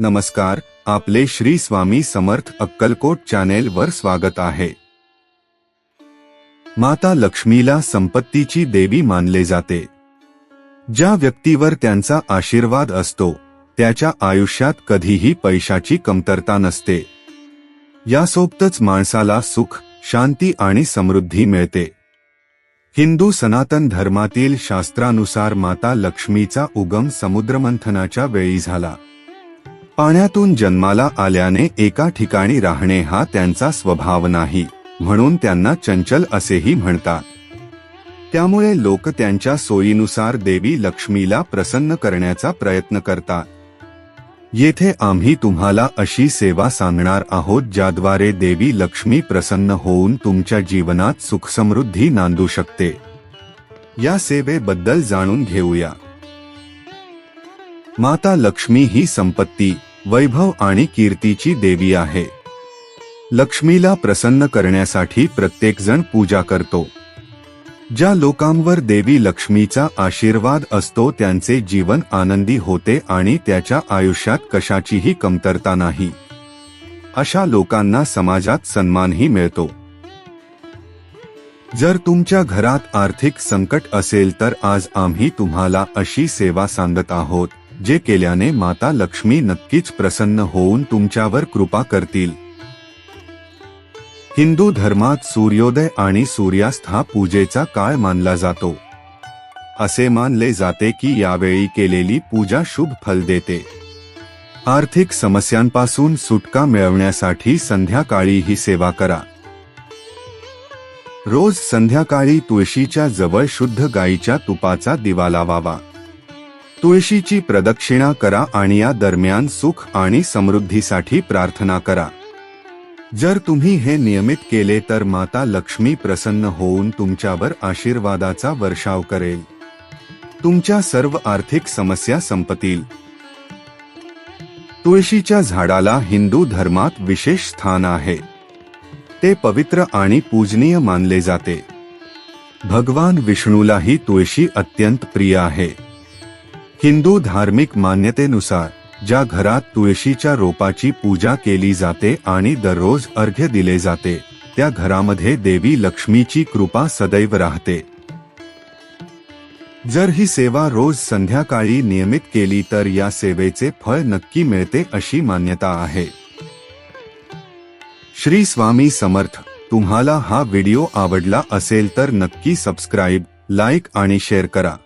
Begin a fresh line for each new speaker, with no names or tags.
नमस्कार आपले श्री स्वामी समर्थ अक्कलकोट चॅनेल वर स्वागत आहे. माता लक्ष्मीला संपत्तीची देवी मानले जाते. ज्या व्यक्तीवर त्यांचा आशीर्वाद असतो त्याच्या आयुष्यात कधीही पैशाची कमतरता नसते. यासोबतच माणसाला सुख शांती आणि समृद्धी मिळते. हिंदू सनातन धर्मातील शास्त्रानुसार माता लक्ष्मीचा उगम समुद्रमंथनाच्या वेळी झाला. पाण्यातून जन्माला आल्याने एका ठिकाणी राहणे हा त्यांचा स्वभाव नाही म्हणून त्यांना चंचल असेही म्हणतात. त्यामुळे लोक त्यांच्या सोयीनुसार देवी लक्ष्मीला प्रसन्न करण्याचा प्रयत्न करतात. येथे आम्ही तुम्हाला अशी सेवा सांगणार आहोत ज्याद्वारे देवी लक्ष्मी प्रसन्न होऊन तुमच्या जीवनात सुखसमृद्धी नांदू शकते. या सेवेबद्दल जाणून घेऊया. माता लक्ष्मी ही संपत्ती वैभव आणि कीर्तीची देवी आहे. लक्ष्मीला प्रसन्न करण्यासाठी प्रत्येकजण पूजा करतो. ज्या लोकांवर देवी लक्ष्मीचा आशीर्वाद असतो त्यांचे जीवन आनंदी होते आणि त्याच्या आयुष्यात कशाचीही कमतरता नाही. अशा लोकांना समाजात सन्मानही मिळतो. जर तुमच्या घरात आर्थिक संकट असेल तर आज आम्ही तुम्हाला अशी सेवा सांगत आहोत. जे केल्याने माता लक्ष्मी नक्कीच प्रसन्न होऊन तुमच्यावर कृपा करतील. हिंदू धर्मात सूर्योदय आणि सूर्यास्त हा पूजेचा काळ मानला जातो. असे मानले जाते की यावेळी केलेली पूजा शुभ फल देते. आर्थिक समस्यांपासून सुटका मिळवण्यासाठी संध्याकाळी ही सेवा करा. रोज संध्याकाळी तुळशीच्या जवळ शुद्ध गाईच्या तुपाचा दिवा लावावा. तुळशीची प्रदक्षिणा करा आणि या दरम्यान सुख आणि समृद्धीसाठी प्रार्थना करा. जर तुम्ही हे नियमित केले तर माता लक्ष्मी प्रसन्न होऊन तुमच्यावर आशीर्वादाचा वर्षाव करेल. तुमच्या सर्व आर्थिक समस्या संपतील. तुळशीच्या झाडाला हिंदू धर्मात विशेष स्थान आहे. ते पवित्र आणि पूजनीय मानले जाते. भगवान विष्णूलाही तुळशी अत्यंत प्रिय आहे. हिंदू धार्मिक मान्यतेनुसार ज्या घरात तुळशीच्या रोपाची पूजा केली जाते आणि दररोज अर्घ्य दिले जाते त्या घरामध्ये देवी लक्ष्मीची कृपा सदैव राहते. जर ही सेवा रोज संध्याकाळी नियमित केली तर या सेवेचे फळ नक्की मिळते अशी मान्यता आहे. श्री स्वामी समर्थ तुम्हाला हा व्हिडिओ आवडला असेल तर नक्की सबस्क्राईब लाईक आणि शेअर करा.